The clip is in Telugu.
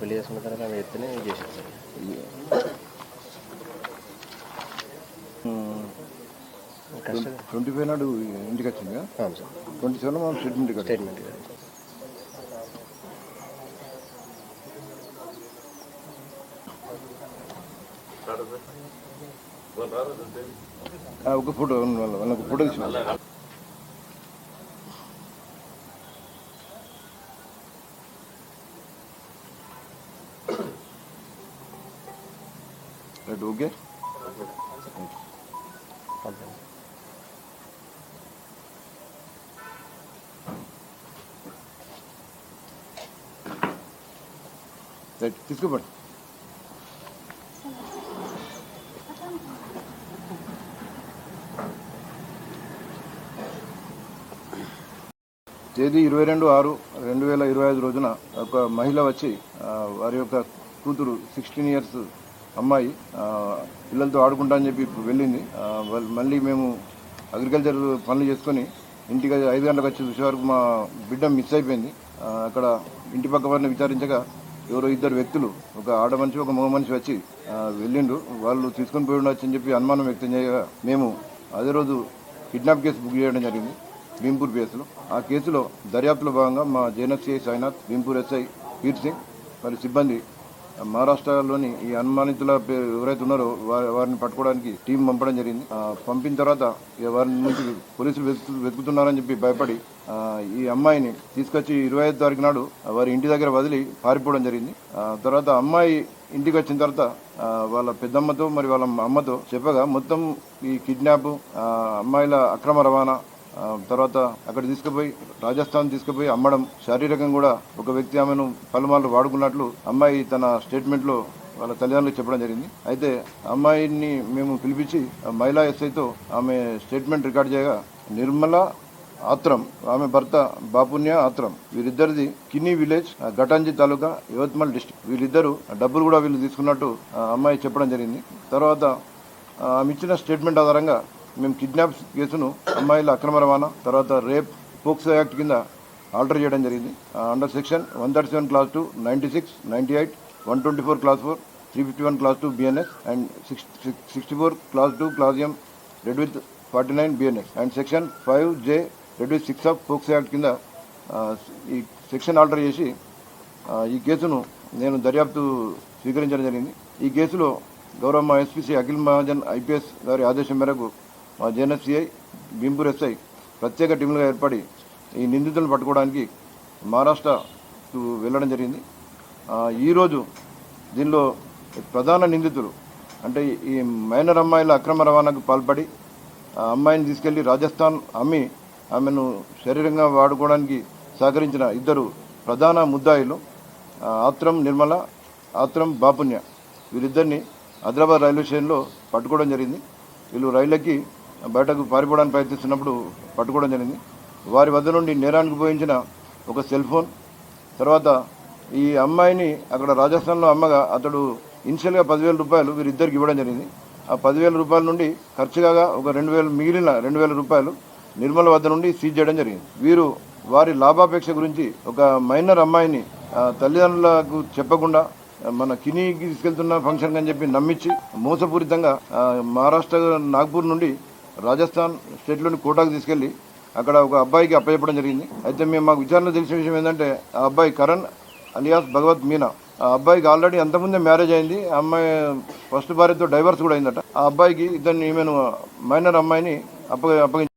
పెళ్ళి చేసుకున్న తర్వాత ఆమె ఎత్తునే కష్టం. ట్వంటీ ఫైవ్ నాడు ఇంటికి వచ్చింది? ట్వంటీ సెవెన్ మనం స్టేట్మెంట్ స్టేట్మెంట్ ఒక ఫోటో వాళ్ళ ఒక ఫోటో తీసిన రైట్ ఓకే పంపండి రైట్ తీసుకోపండి తేదీ ఇరవై రెండు ఆరు రెండు వేల ఇరవై ఐదు రోజున ఒక మహిళ వచ్చి వారి యొక్క కూతురు సిక్స్టీన్ ఇయర్స్ అమ్మాయి పిల్లలతో ఆడుకుంటా అని చెప్పి వెళ్ళింది. వాళ్ళు మళ్ళీ మేము అగ్రికల్చర్ పనులు చేసుకొని ఇంటికి ఐదు గంటలకు వచ్చి చూసే వరకు మా బిడ్డ మిస్ అయిపోయింది. అక్కడ ఇంటి పక్క వారిని విచారించగా ఎవరో ఇద్దరు వ్యక్తులు ఒక ఆడ మనిషి ఒక మగ మనిషి వచ్చి వెళ్ళిండు వాళ్ళు తీసుకొని పోయి ఉండొచ్చు అని చెప్పి అనుమానం వ్యక్తం చేయగా మేము అదే రోజు కిడ్నాప్ కేసు బుక్ చేయడం జరిగింది. భీంపూర్ కేసులో ఆ కేసులో దర్యాప్తులో భాగంగా మా జేఎన్ఎఫ్సిఐ సాయినాథ్ భీంపూర్ ఎస్ఐ వీర్ సింగ్ మరి సిబ్బంది మహారాష్ట్రలోని ఈ అనుమానితుల ఎవరైతే ఉన్నారో వారి- వారిని పట్టుకోవడానికి టీం పంపడం జరిగింది. పంపిన తర్వాత వారి నుంచి పోలీసులు వెతుకు వెతుకుతున్నారని చెప్పి భయపడి ఈ అమ్మాయిని తీసుకొచ్చి ఇరవై ఐదు తారీఖు నాడు వారి ఇంటి దగ్గర వదిలి పారిపోవడం జరిగింది. ఆ, తర్వాత అమ్మాయి ఇంటికి వచ్చిన తర్వాత వాళ్ళ పెద్దమ్మతో మరి వాళ్ళ అమ్మతో చెప్పగా మొత్తం ఈ కిడ్నాప్ అమ్మాయిల అక్రమ రవాణా తర్వాత అక్కడ తీసుకుపోయి రాజస్థాన్ తీసుకుపోయి అమ్మడం శారీరకంగా కూడా ఒక వ్యక్తి ఆమెను పలుమార్లు వాడుకున్నట్లు అమ్మాయి తన స్టేట్మెంట్లో వాళ్ళ తల్లిదండ్రులకు చెప్పడం జరిగింది. అయితే అమ్మాయిని మేము పిలిపించి మహిళా ఎస్ఐతో ఆమె స్టేట్మెంట్ రికార్డ్ చేయగా నిర్మల ఆత్రం ఆమె భర్త బాపుణ్య ఆత్రం వీరిద్దరిది కిన్నీ విలేజ్ ఘటాంజి ఘటాంజీ తాలూకా యువత్మల్ డిస్టిక్ వీళ్ళిద్దరు డబ్బులు కూడా వీళ్ళు తీసుకున్నట్టు అమ్మాయి చెప్పడం జరిగింది. తర్వాత ఆమె ఇచ్చిన స్టేట్మెంట్ ఆధారంగా మేము కిడ్నాప్ కేసును అమ్మాయిల అక్రమ రవాణా తర్వాత రేప్ పోక్సో యాక్ట్ కింద ఆల్టర్ చేయడం జరిగింది. Under section one thirty seven clause two ninety six ninety eight one twenty four clause four three fifty one clause two BNS and six sixty four clause two clause M read with forty nine BNS and section five J read with six of POCSO act కింద ఈ సెక్షన్ ఆల్టర్ చేసి ఈ కేసును నేను దర్యాప్తు స్వీకరించడం జరిగింది. ఈ కేసులో గౌరవ ఎస్పీసీ అఖిల్ మహాజన్ ఐపీఎస్ గారి ఆదేశం మేరకు మా జేఎన్ఎఫ్సిఐ భీంపూర్ ఎస్ఐ ప్రత్యేక టీములుగా ఏర్పడి ఈ నిందితులను పట్టుకోవడానికి మహారాష్ట్రకు వెళ్ళడం జరిగింది. ఈరోజు దీనిలో ప్రధాన నిందితులు అంటే ఈ మైనర్ అమ్మాయిల అక్రమ రవాణాకు పాల్పడి ఆ అమ్మాయిని తీసుకెళ్ళి రాజస్థాన్ అమ్మి ఆమెను శరీరంగా వాడుకోవడానికి సహకరించిన ఇద్దరు ప్రధాన ముద్దాయిలు ఆత్రం నిర్మల ఆత్రం బాపుణ్య వీరిద్దరిని హైదరాబాద్ రైల్వే స్టేషన్లో పట్టుకోవడం జరిగింది. వీళ్ళు రైళ్ళకి బయటకు పారిపోవడానికి ప్రయత్నిస్తున్నప్పుడు పట్టుకోవడం జరిగింది. వారి వద్ద నుండి నేరానికి పోయించిన ఒక సెల్ ఫోన్ తర్వాత ఈ అమ్మాయిని అక్కడ రాజస్థాన్లో అమ్మగా అతడు ఇన్షియల్గా పదివేల రూపాయలు వీరిద్దరికి ఇవ్వడం జరిగింది. ఆ పదివేల రూపాయల నుండి ఖర్చు కాగా ఒక రెండు వేలు మిగిలిన రెండు వేల రూపాయలు నిర్మల వద్ద నుండి సీజ్ చేయడం జరిగింది. వీరు వారి లాభాపేక్ష గురించి ఒక మైనర్ అమ్మాయిని తల్లిదండ్రులకు చెప్పకుండా మన కినీకి తీసుకెళ్తున్న ఫంక్షన్ అని చెప్పి నమ్మించి మోసపూరితంగా మహారాష్ట్ర నాగ్పూర్ నుండి రాజస్థాన్ స్టేట్లోని కోటాకు తీసుకెళ్ళి అక్కడ ఒక అబ్బాయికి అప్పచెప్పడం జరిగింది. అయితే మేము మాకు విచారణ తెలిసిన విషయం ఏంటంటే ఆ అబ్బాయి కరణ్ అలియాస్ భగవత్ మీనా. ఆ అబ్బాయికి ఆల్రెడీ అంతకుముందే మ్యారేజ్ అయింది. ఆ అమ్మాయి ఫస్ట్ భార్యతో డైవర్స్ కూడా అయిందట. ఆ అబ్బాయికి ఇతన్ని ఈమెను మైనర్ అమ్మాయిని అప్పగ అప్పగించి